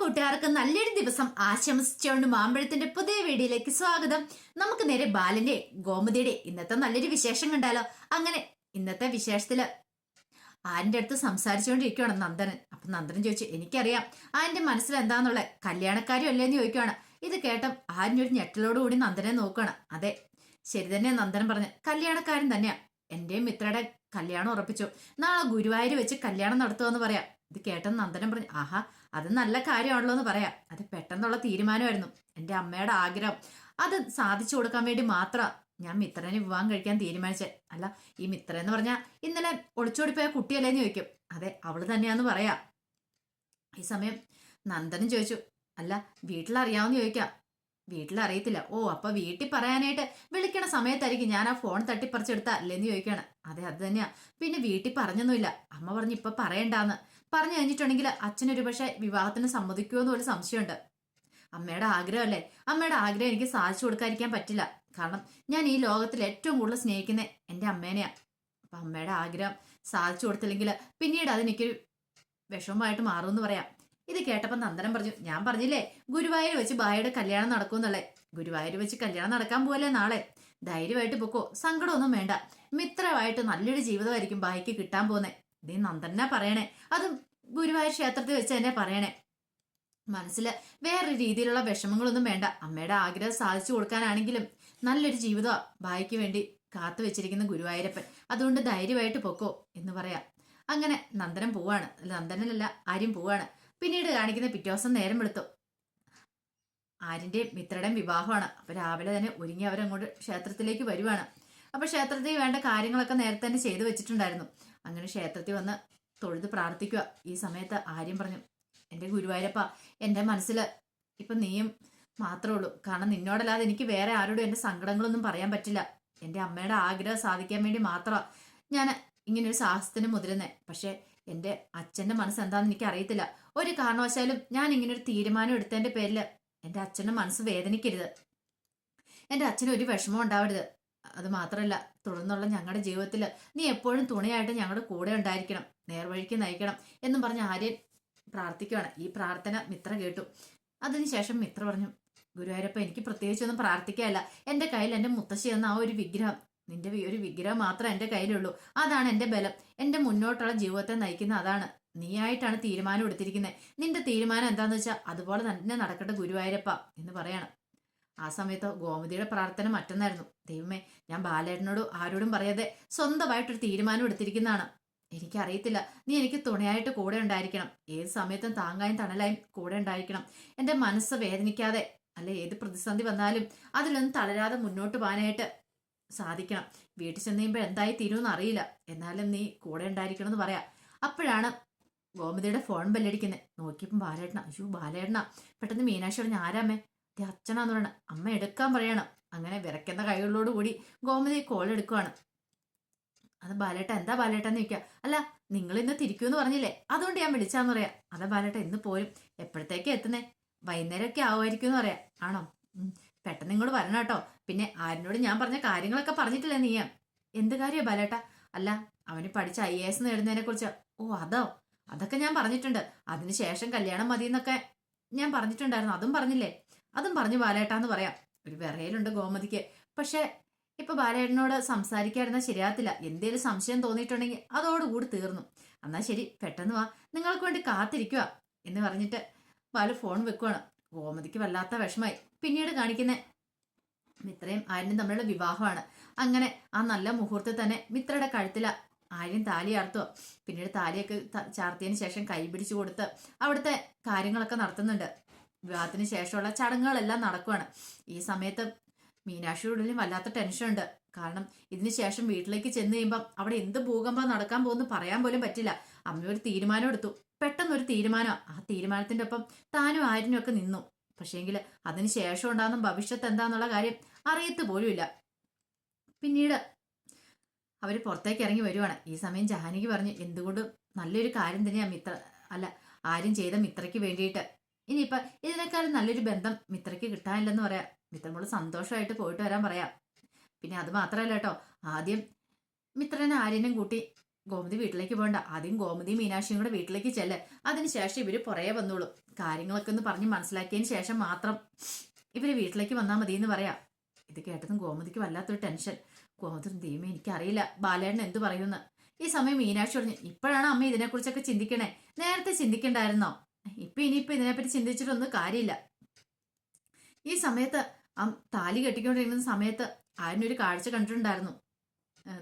കൂട്ടുകാർക്ക് നല്ലൊരു ദിവസം ആശംസിച്ചുകൊണ്ട് മാമ്പഴത്തിന്റെ പുതിയ വീഡിയോയിലേക്ക് സ്വാഗതം. നമുക്ക് നേരെ ബാലന്റെ ഗോമതിയുടെ ഇന്നത്തെ നല്ലൊരു വിശേഷം കണ്ടാലോ? അങ്ങനെ ഇന്നത്തെ വിശേഷത്തിൽ ആന്റെ അടുത്ത് സംസാരിച്ചുകൊണ്ടിരിക്കുകയാണ് നന്ദനൻ. അപ്പൊ നന്ദനൻ ചോദിച്ചു എനിക്കറിയാം ആന്റെ മനസ്സിൽ എന്താന്നുള്ള കല്യാണക്കാരും അല്ലേന്ന് ചോദിക്കുകയാണ് ഇത് കേട്ട ആരിന്റെ ഒരു ഞെട്ടലോടുകൂടി നന്ദനെ നോക്കുകയാണ് അതെ ശരി തന്നെ നന്ദനൻ പറഞ്ഞു. കല്യാണക്കാരൻ തന്നെയാ. എന്റെയും മിത്രയുടെ കല്യാണം ഉറപ്പിച്ചു. നാളെ ഗുരുവായൂർ വെച്ച് കല്യാണം നടത്തുമെന്ന് പറയാം. ഇത് കേട്ടെന്ന് നന്ദനം പറഞ്ഞു ആഹാ അത് നല്ല കാര്യമാണല്ലോ എന്ന് പറയാം. അത് പെട്ടെന്നുള്ള തീരുമാനമായിരുന്നു. എന്റെ അമ്മയുടെ ആഗ്രഹം. അത് സാധിച്ചു കൊടുക്കാൻ വേണ്ടി മാത്രം ഞാൻ മിത്രനെ വിവാഹം കഴിക്കാൻ തീരുമാനിച്ചത് അല്ല ഈ മിത്ര എന്ന് പറഞ്ഞാൽ ഇന്നലെ ഒളിച്ചോടിപ്പോയ കുട്ടിയല്ലേന്ന് ചോദിക്കും. അതെ അവൾ തന്നെയാന്ന് പറയാം. ഈ സമയം നന്ദനും ചോദിച്ചു അല്ല വീട്ടിലറിയാവുന്ന ചോദിക്കാം. വീട്ടിലറിയത്തില്ല. ഓ അപ്പൊ വീട്ടിൽ പറയാനായിട്ട് വിളിക്കണ സമയത്തായിരിക്കും ഞാൻ ആ ഫോൺ തട്ടിപ്പറിച്ചെടുത്ത അല്ലേന്ന് ചോദിക്കാണ്. അതെ അത് തന്നെയാ. പിന്നെ വീട്ടിൽ പറഞ്ഞൊന്നുമില്ല. അമ്മ പറഞ്ഞു ഇപ്പൊ പറയണ്ടാന്ന്. പറഞ്ഞു കഴിഞ്ഞിട്ടുണ്ടെങ്കിൽ അച്ഛനൊരു പക്ഷേ വിവാഹത്തിന് സമ്മതിക്കുമോ എന്ന് ഒരു സംശയമുണ്ട്. അമ്മയുടെ ആഗ്രഹമല്ലേ? അമ്മയുടെ ആഗ്രഹം എനിക്ക് സാധിച്ചു കൊടുക്കാതിരിക്കാൻ പറ്റില്ല. കാരണം ഞാൻ ഈ ലോകത്തിൽ ഏറ്റവും കൂടുതൽ സ്നേഹിക്കുന്ന എന്റെ അമ്മേനെയാ. അപ്പൊ അമ്മയുടെ ആഗ്രഹം സാധിച്ചു കൊടുത്തില്ലെങ്കിൽ പിന്നീട് അതെനിക്ക് വിഷമമായിട്ട് മാറുമെന്ന് പറയാം. ഇത് കേട്ടപ്പോൾ നന്ദനം പറഞ്ഞു. ഞാൻ പറഞ്ഞില്ലേ ഗുരുവായൂർ വെച്ച് ബായയുടെ കല്യാണം നടക്കുമെന്നുള്ളേ ഗുരുവായൂർ വെച്ച് കല്യാണം നടക്കാൻ പോലെ നാളെ? ധൈര്യമായിട്ട് പൊക്കോ സങ്കടമൊന്നും വേണ്ട. മിത്രമായിട്ട് നല്ലൊരു ജീവിതമായിരിക്കും ബായിക്ക് കിട്ടാൻ പോകുന്നത് ഇതേ നന്ദനാ പറയണേ. അതും ഗുരുവായൂർ ക്ഷേത്രത്തിൽ വെച്ച് തന്നെ പറയണേ. മനസ്സിൽ വേറെ രീതിയിലുള്ള വിഷമങ്ങളൊന്നും വേണ്ട. അമ്മയുടെ ആഗ്രഹം സാധിച്ചു കൊടുക്കാനാണെങ്കിലും നല്ലൊരു ജീവിതം ഭായിക്ക് വേണ്ടി കാത്തു വെച്ചിരിക്കുന്ന ഗുരുവായൂരപ്പൻ. അതുകൊണ്ട് ധൈര്യമായിട്ട് പൊക്കോ എന്ന് പറയാം. അങ്ങനെ നന്ദനം പോവാണ്. നന്ദനല്ല ആര്യം പോവാണ്. പിന്നീട് കാണിക്കുന്ന പിറ്റേ നേരം വെളുത്തു. ആര്യന്റെയും മിത്രയുടെയും വിവാഹമാണ്. അപ്പൊ രാവിലെ തന്നെ ഒരുങ്ങി അവരങ്ങോട്ട് ക്ഷേത്രത്തിലേക്ക് വരുവാണ്. അപ്പൊ ക്ഷേത്രത്തിൽ വേണ്ട കാര്യങ്ങളൊക്കെ നേരത്തെ തന്നെ ചെയ്തു വെച്ചിട്ടുണ്ടായിരുന്നു. അങ്ങനെ ക്ഷേത്രത്തിൽ വന്ന് തൊഴുത് പ്രാർത്ഥിക്കുക. ഈ സമയത്ത് ആര്യം പറഞ്ഞു എന്റെ ഗുരുവായൂരപ്പ എന്റെ മനസ്സിൽ ഇപ്പം നീയും മാത്രമേ ഉള്ളൂ. കാരണം നിന്നോടല്ലാതെ എനിക്ക് വേറെ ആരോടും എന്റെ സങ്കടങ്ങളൊന്നും പറയാൻ പറ്റില്ല. എന്റെ അമ്മയുടെ ആഗ്രഹം സാധിക്കാൻ വേണ്ടി മാത്രമാണ് ഞാൻ ഇങ്ങനെ ഒരു സാഹസത്തിന് മുതിരുന്നേ. പക്ഷേ എന്റെ അച്ഛന്റെ മനസ്സ് എന്താണെന്ന് എനിക്ക് അറിയത്തില്ല. ഒരു കാരണവശാലും ഞാൻ ഇങ്ങനെ ഒരു തീരുമാനം എടുത്തതിന്റെ പേരിൽ എന്റെ അച്ഛന്റെ മനസ്സ് വേദനിക്കരുത്. എന്റെ അച്ഛന് ഒരു വിഷമം ഉണ്ടാവരുത്. അത് മാത്രമല്ല തുടർന്നുള്ള ഞങ്ങളുടെ ജീവിതത്തിൽ നീ എപ്പോഴും തുണയായിട്ട് ഞങ്ങളുടെ കൂടെ ഉണ്ടായിരിക്കണം നേർവഴിക്ക് നയിക്കണം എന്നും പറഞ്ഞ് ആര്യൻ പ്രാർത്ഥിക്കുകയാണ് ഈ പ്രാർത്ഥന മിത്ര കേട്ടു. അതിനുശേഷം മിത്ര പറഞ്ഞു ഗുരുവായൂരപ്പ എനിക്ക് പ്രത്യേകിച്ചൊന്നും പ്രാർത്ഥിക്കാനല്ല. എന്റെ കയ്യിൽ എന്റെ മുത്തശ്ശി എന്ന ആ ഒരു വിഗ്രഹം നിന്റെ ഒരു വിഗ്രഹം മാത്രം എന്റെ കയ്യിലുള്ളൂ. അതാണ് എന്റെ ബലം. എന്റെ മുന്നോട്ടുള്ള ജീവിതത്തെ നയിക്കുന്ന അതാണ്. നീയായിട്ടാണ് തീരുമാനം എടുത്തിരിക്കുന്നത് നിന്റെ തീരുമാനം എന്താണെന്ന് വെച്ചാൽ അതുപോലെ തന്നെ നടക്കട്ടെ ഗുരുവായൂരപ്പ എന്ന് പറയണം. ആ സമയത്ത് ഗോമതിയുടെ പ്രാർത്ഥന മറ്റൊന്നായിരുന്നു. ദൈവമേ ഞാൻ ബാലേട്ടനോട് ആരോടും പറയാതെ സ്വന്തമായിട്ടൊരു തീരുമാനം എടുത്തിരിക്കുന്നതാണ്. എനിക്കറിയത്തില്ല നീ എനിക്ക് തുണയായിട്ട് കൂടെ ഉണ്ടായിരിക്കണം. ഏത് സമയത്തും താങ്ങായും തണലായും കൂടെ ഉണ്ടായിരിക്കണം. എന്റെ മനസ്സ് വേദനിക്കാതെ അല്ലെ ഏത് പ്രതിസന്ധി വന്നാലും അതിലൊന്നും തളരാതെ മുന്നോട്ട് പോകാനായിട്ട് സാധിക്കണം. വീട്ടിൽ ചെന്ന് കഴിയുമ്പോൾ എന്തായി തീരുമെന്ന് അറിയില്ല. എന്നാലും നീ കൂടെ ഉണ്ടായിരിക്കണം എന്ന് പറയാം. അപ്പോഴാണ് ഗോമതിയുടെ ഫോൺ ബെല്ലടിക്കുന്നത് നോക്കിയപ്പം ബാലേട്ടന. അയ്യോ ബാലേട്ടന. പെട്ടെന്ന് മീനാക്ഷി പറഞ്ഞ ആരാമ്മേ ഇത് അച്ഛനാന്ന് പറയണം അമ്മ എടുക്കാൻ പറയണം. അങ്ങനെ വിറയ്ക്കുന്ന കൈകളോടുകൂടി ഗോമതി കോൾ എടുക്കുവാണ്. അത് ബാലേട്ട എന്താ ബാലേട്ട എന്ന് ചോദിക്കുക അല്ല നിങ്ങൾ ഇന്ന് തിരിക്കുമെന്ന് പറഞ്ഞില്ലേ? അതുകൊണ്ട് ഞാൻ വിളിച്ചാന്ന് പറയാ. അതാ ബാലേട്ട ഇന്ന് പോരും. എപ്പോഴത്തേക്ക് എത്തുന്നേ? വൈകുന്നേരമൊക്കെ ആവുമായിരിക്കും എന്ന് പറയാം. ആണോ? പെട്ടെന്ന് ഇങ്ങോട്ട് വരണം കേട്ടോ. പിന്നെ ആരിനോട് ഞാൻ പറഞ്ഞ കാര്യങ്ങളൊക്കെ പറഞ്ഞിട്ടില്ലേ നീ? എന്ത് കാര്യമാണ് ബാലേട്ട? അല്ല അവന് പഠിച്ച ഐ എ എസ് നേടുന്നതിനെ കുറിച്ച്. ഓ അതോ? അതൊക്കെ ഞാൻ പറഞ്ഞിട്ടുണ്ട്. അതിനുശേഷം കല്യാണം മതി എന്നൊക്കെ ഞാൻ പറഞ്ഞിട്ടുണ്ടായിരുന്നു. അതും പറഞ്ഞില്ലേ? അതും പറഞ്ഞു ബാലേട്ടാന്ന് പറയാം. ഒരു വിറയലുണ്ട് ഗോമതിക്ക്. പക്ഷെ ഇപ്പൊ ബാലേട്ടനോട് സംസാരിക്കാതിരുന്നാൽ ശരിയാകത്തില്ല. എന്തേലും സംശയം തോന്നിയിട്ടുണ്ടെങ്കിൽ അതോടുകൂടി തീർന്നു. എന്നാ ശരി പെട്ടെന്ന് വാ. നിങ്ങൾക്ക് വേണ്ടി കാത്തിരിക്കുക എന്ന് പറഞ്ഞിട്ട് ബാലു ഫോൺ വെക്കുവാണ്. ഗോമതിക്ക് വല്ലാത്ത വിഷമായി പിന്നീട് കാണിക്കുന്ന മിത്രയും ആര്യനും തമ്മിലുള്ള വിവാഹമാണ്. അങ്ങനെ ആ നല്ല മുഹൂർത്തത്തിൽ തന്നെ മിത്രയുടെ കഴുത്തില ആര്യൻ താലി ആർത്തുക പിന്നീട് താലിയൊക്കെ ചാർത്തിയതിന് ശേഷം കൈ പിടിച്ചു കൊടുത്ത് അവിടുത്തെ കാര്യങ്ങളൊക്കെ നടത്തുന്നുണ്ട്. വിവാഹത്തിന് ശേഷമുള്ള ചടങ്ങുകളെല്ലാം നടക്കുകയാണ് ഈ സമയത്ത് മീനാക്ഷിയുടെ ഉള്ളിൽ വല്ലാത്ത ടെൻഷൻ ഉണ്ട്. കാരണം ഇതിന് ശേഷം വീട്ടിലേക്ക് ചെന്ന് കഴിയുമ്പം അവിടെ എന്ത് ഭൂകമ്പം നടക്കാൻ പോകുന്നു പറയാൻ പോലും പറ്റില്ല. അമ്മ ഒരു തീരുമാനം എടുത്തു. പെട്ടെന്നൊരു തീരുമാനം. ആ തീരുമാനത്തിന്റെ ഒപ്പം താനും ആരിനും ഒക്കെ നിന്നു. പക്ഷേങ്കിൽ അതിന് ശേഷം ഉണ്ടാകുന്ന ഭവിഷ്യത്ത് എന്താന്നുള്ള കാര്യം അറിയത്ത് പോലുമില്ല. പിന്നീട് അവർ പുറത്തേക്ക് ഇറങ്ങി വരുവാണ്. ഈ സമയം ജഹാനിക്ക് പറഞ്ഞു എന്തുകൊണ്ടും നല്ലൊരു കാര്യം തന്നെയാ മിത്ര അല്ല ആരും ചെയ്ത മിത്രയ്ക്ക് വേണ്ടിയിട്ട്. ഇനിയിപ്പൊ ഇതിനേക്കാളും നല്ലൊരു ബന്ധം മിത്രയ്ക്ക് കിട്ടാനില്ലെന്ന് പറയാം. മിത്രമോൾ സന്തോഷമായിട്ട് പോയിട്ട് വരാൻ പറയാം. പിന്നെ അത് മാത്രമല്ല കേട്ടോ ആദ്യം മിത്രനെ ആര്യനും കൂട്ടി ഗോമതി വീട്ടിലേക്ക് പോകണ്ട. ആദ്യം ഗോമതി മീനാക്ഷിയും കൂടെ വീട്ടിലേക്ക് ചെല്ല്. അതിനുശേഷം ഇവർ പുറകെ വന്നോളൂ. കാര്യങ്ങളൊക്കെ ഒന്ന് പറഞ്ഞ് മനസ്സിലാക്കിയതിന് ശേഷം മാത്രം ഇവർ വീട്ടിലേക്ക് വന്നാൽ മതി എന്ന് പറയാം. ഇത് കേട്ടതും ഗോമതിക്ക് വല്ലാത്തൊരു ടെൻഷൻ. ഗോമതി ദൈവമേ എനിക്കറിയില്ല. ബാലേണ്ണൻ എന്ത് പറയുമെന്ന്. ഈ സമയം മീനാക്ഷി പറഞ്ഞു ഇപ്പോഴാണ് അമ്മ ഇതിനെക്കുറിച്ചൊക്കെ ചിന്തിക്കണേ. നേരത്തെ ചിന്തിക്കണ്ടായിരുന്നോ? ഇപ്പൊ ഇനിയിപ്പോ ഇതിനെപ്പറ്റി ചിന്തിച്ചിട്ടൊന്നും കാര്യമില്ല. ഈ സമയത്ത് ആ താലി കെട്ടിക്കൊണ്ടിരിക്കുന്ന സമയത്ത് ആരിനൊരു കാഴ്ച കണ്ടിട്ടുണ്ടായിരുന്നു?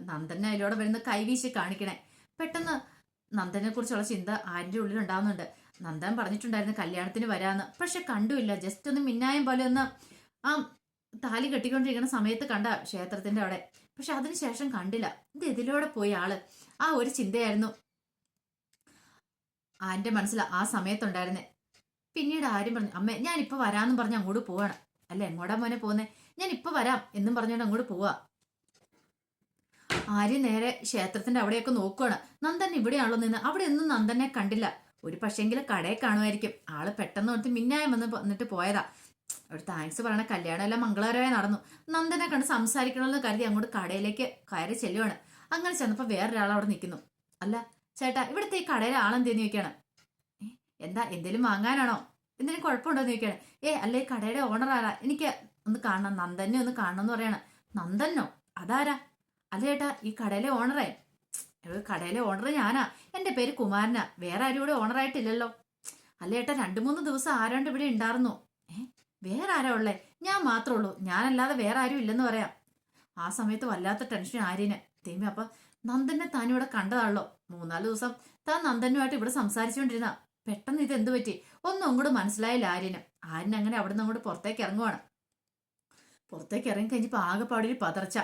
നന്ദനെ അതിലൂടെ വരുന്ന കൈവീശി കാണിക്കണേ. പെട്ടെന്ന് നന്ദനെ കുറിച്ചുള്ള ചിന്ത ആരിന്റെ ഉള്ളിൽ ഉണ്ടാവുന്നുണ്ട്. നന്ദൻ പറഞ്ഞിട്ടുണ്ടായിരുന്നു കല്യാണത്തിന് വരാന്ന്. പക്ഷെ കണ്ടുമില്ല. ജസ്റ്റ് ഒന്ന് മിന്നായം പോലെ ഒന്ന് ആ താലി കെട്ടിക്കൊണ്ടിരിക്കുന്ന സമയത്ത് കണ്ട ക്ഷേത്രത്തിന്റെ അവിടെ. പക്ഷെ അതിനുശേഷം കണ്ടില്ല. ഇത് ഇതിലൂടെ പോയി ആൾ. ആ ഒരു ചിന്തയായിരുന്നു. ആന്റെ മനസ്സിൽ ആ സമയത്തുണ്ടായിരുന്നേ. പിന്നീട് ആരും പറഞ്ഞു അമ്മേ ഞാൻ ഇപ്പൊ വരാന്ന് പറഞ്ഞ് അങ്ങോട്ട് പോവാണ്. അല്ല എങ്ങോട്ടാ മോനെ പോകുന്നേ ഞാൻ ഇപ്പൊ വരാം എന്നും പറഞ്ഞുകൊണ്ട് അങ്ങോട്ട് പോവാ. ആര്യ നേരെ ക്ഷേത്രത്തിന്റെ അവിടെയൊക്കെ നോക്കുവാണ്. നന്ദൻ ഇവിടെയാണല്ലോ നിന്ന്. അവിടെ ഒന്നും നന്ദനെ കണ്ടില്ല. ഒരു പക്ഷേങ്കിൽ കടയെ കാണുമായിരിക്കും. ആൾ പെട്ടെന്ന് കൊടുത്ത് മിന്നായം വന്ന് വന്നിട്ട് പോയതാ. അവിടെ താങ്ക്സ് പറയണ കല്യാണം എല്ലാം മംഗളകരമായി നടന്നു. നന്ദനെ കണ്ട് സംസാരിക്കണമെന്ന് കരുതി അങ്ങോട്ട് കടയിലേക്ക് കയറി ചെല്ലുവാണ്. അങ്ങനെ ചെന്നപ്പോ വേറൊരാൾ അവിടെ നിൽക്കുന്നു. അല്ല ചേട്ടാ ഇവിടുത്തെ ഈ കടയിലെ ആളെന്തേന്ന് ചോദിക്കാണ്. "ഏ, എന്താ എന്തേലും വാങ്ങാനാണോ? എന്തെങ്കിലും കുഴപ്പമുണ്ടോ? എന്ന് ചോദിക്കാണ്. ഏ അല്ലേ കടയുടെ ഓണർ ആരാ? എനിക്ക് ഒന്ന് കാണണം നന്ദനെ ഒന്ന് കാണണം എന്ന് പറയാണ്. നന്ദനോ? അതാരാ? അല്ല ചേട്ടാ ഈ കടയിലെ ഓണറേ കടയിലെ ഓണർ ഞാനാ. എന്റെ പേര് കുമാരനാ. വേറെ ആരും കൂടെ ഓണറായിട്ടില്ലല്ലോ അല്ല ചേട്ടാ രണ്ടു മൂന്ന് ദിവസം ആരാണ്ട് ഇവിടെ ഉണ്ടായിരുന്നു ഏ വേറെ ആരാ ഉള്ളേ? ഞാൻ മാത്രമേ ഉള്ളൂ. ഞാനല്ലാതെ വേറെ ആരും ഇല്ലെന്ന് പറയാം. ആ സമയത്ത് വല്ലാത്ത ടെൻഷൻ ആര്യന്. തേമി അപ്പൊ നന്ദനെ താൻ ഇവിടെ കണ്ടതാണല്ലോ. മൂന്നാൽ ദിവസം താൻ നന്ദനുമായിട്ട് ഇവിടെ സംസാരിച്ചുകൊണ്ടിരുന്ന. പെട്ടെന്ന് ഇത് എന്ത് പറ്റി? ഒന്നും അങ്ങോട്ട് മനസ്സിലായില്ല ആര്യന്. ആര്യൻ അങ്ങനെ അവിടെ നിന്ന് അങ്ങോട്ട് പുറത്തേക്ക് ഇറങ്ങുവാണ്. പുറത്തേക്ക് ഇറങ്ങി കഴിഞ്ഞപ്പോ ആകെപ്പാടി പതർച്ച.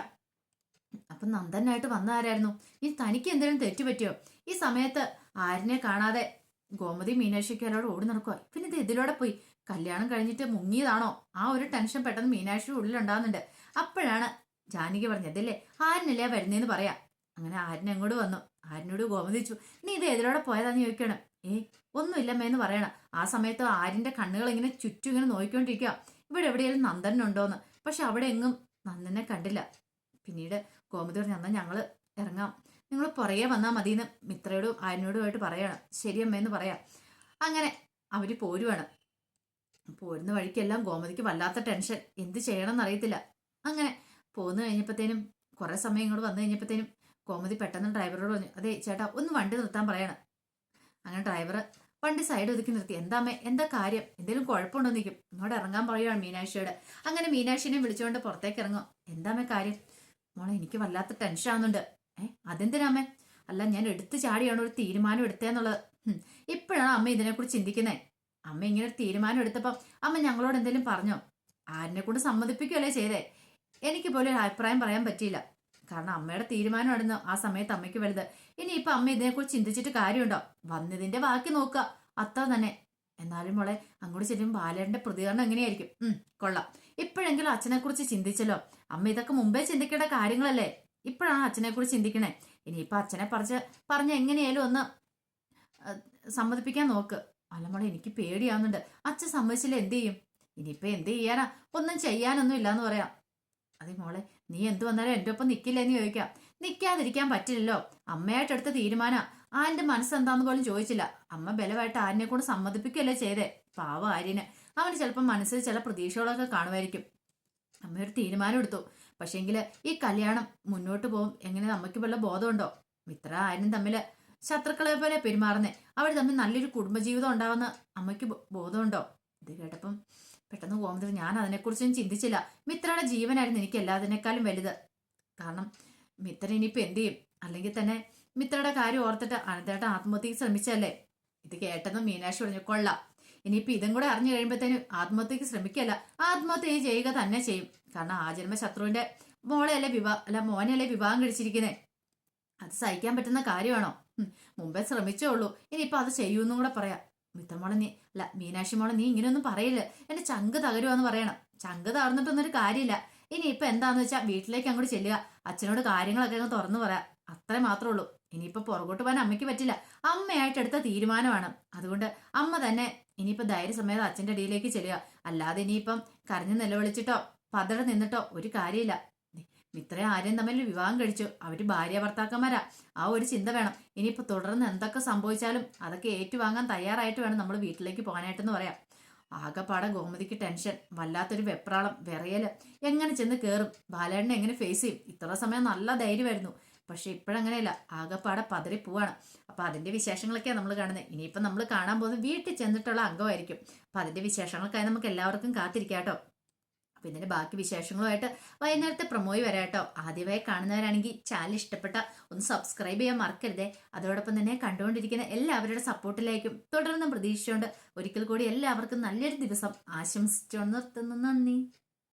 അപ്പൊ നന്ദനായിട്ട് വന്ന ആരായിരുന്നു? ഇനി തനിക്ക് എന്തെങ്കിലും തെറ്റുപറ്റിയോ ഈ സമയത്ത് ആരിനെ കാണാതെ ഗോമതി മീനാക്ഷിക്ക് ഓടി നടക്കുക പിന്നെ ഇത് ഇതിലൂടെ പോയി? കല്യാണം കഴിഞ്ഞിട്ട് മുങ്ങിയതാണോ? ആ ഒരു ടെൻഷൻ പെട്ടെന്ന് മീനാക്ഷിയുടെ ഉള്ളിലുണ്ടാകുന്നുണ്ട് അപ്പോഴാണ് ജാനകി പറഞ്ഞത് അല്ലേ ആരിനല്ലേ വരുന്നേന്ന് പറയാം. അങ്ങനെ ആരിനെ അങ്ങോട്ട് വന്നു. ആരിനോട് ഗോമതിച്ചു നീ ഇത് എതിലൂടെ പോയതാന്ന് ചോദിക്കണം. ഏ ഒന്നുമില്ലമ്മേന്ന് പറയണം. ആ സമയത്ത് ആരിന്റെ കണ്ണുകൾ ഇങ്ങനെ ചുറ്റും ഇങ്ങനെ നോക്കിക്കൊണ്ടിരിക്കുക ഇവിടെ എവിടെയെങ്കിലും നന്ദനുണ്ടോന്ന് പക്ഷെ അവിടെ എങ്ങും നന്ദനെ കണ്ടില്ല. പിന്നീട് ഗോമതി പറഞ്ഞു എന്നാൽ ഞങ്ങൾ ഇറങ്ങാം. നിങ്ങൾ പുറകെ വന്നാൽ മതിയെന്ന് മിത്രയോടും ആരിനോടുമായിട്ട് പറയണം. ശരിയമ്മയെന്ന് പറയാം. അങ്ങനെ അവർ പോരുവാണ്. പോരുന്ന വഴിക്കെല്ലാം ഗോമതിക്ക് വല്ലാത്ത ടെൻഷൻ. എന്ത് ചെയ്യണമെന്ന് അറിയത്തില്ല അങ്ങനെ പോന്നു കഴിഞ്ഞപ്പോഴത്തേനും കുറേ സമയം ഇങ്ങോട്ട് വന്നു കഴിഞ്ഞപ്പോഴത്തേനും ഗോമതി പെട്ടെന്ന് ഡ്രൈവറോട് പറഞ്ഞു അതെ ചേട്ടാ ഒന്ന് വണ്ടി നിർത്താൻ പറയണം. അങ്ങനെ ഡ്രൈവർ വണ്ടി സൈഡ് ഒതുക്കി നിർത്തി. എന്താമ്മേ എന്താ കാര്യം? എന്തെങ്കിലും കുഴപ്പമുണ്ടോ? നിൽക്കും ഇങ്ങോട്ട് ഇറങ്ങാൻ പറയുവാണ് മീനാക്ഷിയോട്. അങ്ങനെ മീനാക്ഷിനെ വിളിച്ചുകൊണ്ട് പുറത്തേക്ക് ഇറങ്ങും. എന്താമ്മേ കാര്യം? മോളെ എനിക്ക് വല്ലാത്ത ടെൻഷൻ ആവുന്നുണ്ട്. ഏ അതെന്തിനാമ്മേ അല്ല ഞാൻ എടുത്തു ചാടിയാണ് ഒരു തീരുമാനം എടുത്തേന്നുള്ളത് ഇപ്പോഴാണ് അമ്മ ഇതിനെക്കുറിച്ച് ചിന്തിക്കുന്നത് അമ്മ ഇങ്ങനെ ഒരു തീരുമാനം എടുത്തപ്പോൾ അമ്മ ഞങ്ങളോട് എന്തെങ്കിലും പറഞ്ഞോ? ആരിനെ കൊണ്ട് സമ്മതിപ്പിക്കുകയല്ലേ ചെയ്തേ? എനിക്ക് പോലും ഒരു അഭിപ്രായം പറയാൻ പറ്റിയില്ല. കാരണം അമ്മയുടെ തീരുമാനമായിരുന്നു ആ സമയത്ത് അമ്മയ്ക്ക് വലുത്. ഇനി ഇപ്പൊ അമ്മ ഇതിനെക്കുറിച്ച് ചിന്തിച്ചിട്ട് കാര്യമുണ്ടോ? വന്നതിന്റെ ബാക്കി നോക്കുക. അത്ര തന്നെ. എന്നാലും മോളെ അങ്ങോട്ട് ചെല്ലുമ്പോൾ ബാലേട്ടന്റെ പ്രതികരണം എങ്ങനെയായിരിക്കും? ഉം കൊള്ളാം. ഇപ്പോഴെങ്കിലും അച്ഛനെ കുറിച്ച് ചിന്തിച്ചല്ലോ. അമ്മ ഇതൊക്കെ മുമ്പേ ചിന്തിക്കേണ്ട കാര്യങ്ങളല്ലേ? ഇപ്പോഴാണ് അച്ഛനെ കുറിച്ച് ചിന്തിക്കണേ. ഇനിയിപ്പൊ അച്ഛനെ പറഞ്ഞ് പറഞ്ഞ എങ്ങനെയായാലും ഒന്ന് സമ്മതിപ്പിക്കാൻ നോക്ക്. അല്ല മോളെ എനിക്ക് പേടിയാവുന്നുണ്ട്. അച്ഛൻ സമ്മതിച്ചില്ല എന്ത് ചെയ്യും? ഇനിയിപ്പൊ എന്ത് ചെയ്യാനാ? ഒന്നും ചെയ്യാനൊന്നും ഇല്ലാന്ന് പറയാം. അതെ മോളെ നീ എന്തു വന്നാലും എന്റെ ഒപ്പം നിൽക്കില്ലെന്ന് ചോദിക്കാം. നിൽക്കാതിരിക്കാൻ പറ്റില്ലല്ലോ. അമ്മയായിട്ട് എടുത്ത തീരുമാനം. ആന്റെ മനസ്സെന്താന്ന് പോലും ചോദിച്ചില്ല. അമ്മ ബലമായിട്ട് ആരിനെ കൊണ്ട് സമ്മതിപ്പിക്കുകയല്ലേ ചെയ്തേ? പാവ ആര്യന്. അവന് ചിലപ്പോൾ മനസ്സിൽ ചില പ്രതീക്ഷകളൊക്കെ കാണുമായിരിക്കും. അമ്മയൊരു തീരുമാനം എടുത്തു. പക്ഷേങ്കിൽ ഈ കല്യാണം മുന്നോട്ട് പോകും. എങ്ങനെ അമ്മയ്ക്ക് വല്ല ബോധമുണ്ടോ? മിത്ര ആര്യനും തമ്മിൽ ശത്രുക്കളെ പോലെ പെരുമാറുന്നേ. അവർ തമ്മിൽ നല്ലൊരു കുടുംബജീവിതം ഉണ്ടാവുന്ന അമ്മയ്ക്ക് ബോധമുണ്ടോ? ഇത് കേട്ടപ്പം പെട്ടെന്ന് പോകുന്നത് ഞാൻ അതിനെക്കുറിച്ചൊന്നും ചിന്തിച്ചില്ല. മിത്രയുടെ ജീവനായിരുന്നു എനിക്ക് എല്ലാത്തിനേക്കാളും വലുത്. കാരണം മിത്ര ഇനിയിപ്പോൾ എന്ത് ചെയ്യും? അല്ലെങ്കിൽ തന്നെ മിത്രയുടെ കാര്യം ഓർത്തിട്ട് അനന്തേട്ട ആത്മഹത്യക്ക് ശ്രമിച്ചല്ലേ ഇത് കേട്ടെന്ന് മീനാക്ഷി പറഞ്ഞു കൊള്ളാം. ഇനിയിപ്പോൾ ഇതും കൂടെ അറിഞ്ഞു കഴിയുമ്പോഴത്തേനും ആത്മഹത്യക്ക് ശ്രമിക്കല്ല. ആത്മഹത്യ ചെയ്യുക തന്നെ ചെയ്യും. കാരണം ആ ജന്മ ശത്രുവിന്റെ മോളെയല്ലേ വിവാഹ അല്ല മോനെയല്ലേ വിവാഹം കഴിച്ചിരിക്കുന്നത് അത് സഹിക്കാൻ പറ്റുന്ന കാര്യമാണോ? മുമ്പേ ശ്രമിച്ചേ ഉള്ളൂ. ഇനിയിപ്പോൾ അത് ചെയ്യൂന്നും കൂടെ പറയാം. മിത്രമോളെ നീ അല്ല മീനാക്ഷി മോളെ നീ ഇങ്ങനെയൊന്നും പറയില്ല. എന്റെ ചങ്ക് തകരുവാന്ന് പറയണം. ചങ്ക് തകർന്നിട്ടൊന്നൊരു കാര്യമില്ല. ഇനി ഇപ്പൊ എന്താന്ന് വെച്ചാൽ വീട്ടിലേക്ക് അങ്ങോട്ട് ചെല്ലുക. അച്ഛനോട് കാര്യങ്ങളൊക്കെ അങ്ങ് തുറന്നു പറയാം. അത്രേ മാത്രമേ ഉള്ളൂ. ഇനിയിപ്പോ പുറകോട്ട് പോകാൻ അമ്മയ്ക്ക് പറ്റില്ല. അമ്മയായിട്ട് എടുത്ത തീരുമാനമാണ്. അതുകൊണ്ട് അമ്മ തന്നെ ഇനിയിപ്പോ ധൈര്യസമേതം അച്ഛന്റെ അടിയിലേക്ക് ചെല്ലുക. അല്ലാതെ ഇനിയിപ്പം കരഞ്ഞു നിലവിളിച്ചിട്ടോ പതട നിന്നിട്ടോ ഒരു കാര്യമില്ല. ദേ, മിത്രയും ആരെയും തമ്മിൽ വിവാഹം കഴിച്ചു. അവർ ഭാര്യ ഭർത്താക്കന്മാരാ. ആ ഒരു ചിന്ത വേണം. ഇനിയിപ്പോൾ തുടർന്ന് എന്തൊക്കെ സംഭവിച്ചാലും അതൊക്കെ ഏറ്റുവാങ്ങാൻ തയ്യാറായിട്ട് വേണം നമ്മൾ വീട്ടിലേക്ക് പോകാനായിട്ടെന്ന് പറയാം. ആകെപ്പാടെ ഗോമതിക്ക് ടെൻഷൻ വല്ലാത്തൊരു വെപ്രാളം വിറയൽ. എങ്ങനെ ചെന്ന് കയറും ബാലേണ്ണനെ എങ്ങനെ ഫേസ് ചെയ്യും? ഇത്ര സമയം നല്ല ധൈര്യമായിരുന്നു. പക്ഷെ ഇപ്പോഴങ്ങനെയല്ല. ആകെപ്പാടെ പതറി പോവാണ്. അപ്പൊ അതിന്റെ വിശേഷങ്ങളൊക്കെയാണ് നമ്മൾ കാണുന്നത് ഇനിയിപ്പം നമ്മൾ കാണാൻ പോകുന്നത് വീട്ടിൽ ചെന്നിട്ടുള്ള അംഗമായിരിക്കും. അപ്പൊ അതിന്റെ വിശേഷങ്ങൾക്കായി നമുക്ക് എല്ലാവർക്കും കാത്തിരിക്കാം കേട്ടോ ഇതിന്റെ ബാക്കി വിശേഷങ്ങളുമായിട്ട് വൈകുന്നേരത്തെ പ്രൊമോയി വരാം കേട്ടോ. ആദ്യമായി കാണുന്നവരാണെങ്കിൽ ചാനൽ ഇഷ്ടപ്പെട്ട ഒന്ന് സബ്സ്ക്രൈബ് ചെയ്യാൻ മറക്കരുതേ. അതോടൊപ്പം തന്നെ കണ്ടുകൊണ്ടിരിക്കുന്ന എല്ലാവരുടെ സപ്പോർട്ടിലേക്കും തുടർന്നും പ്രതീക്ഷിച്ചുകൊണ്ട് ഒരിക്കൽ കൂടി എല്ലാവർക്കും നല്ലൊരു ദിവസം ആശംസിച്ചുകൊണ്ട് നിർത്തുന്നു. നന്ദി.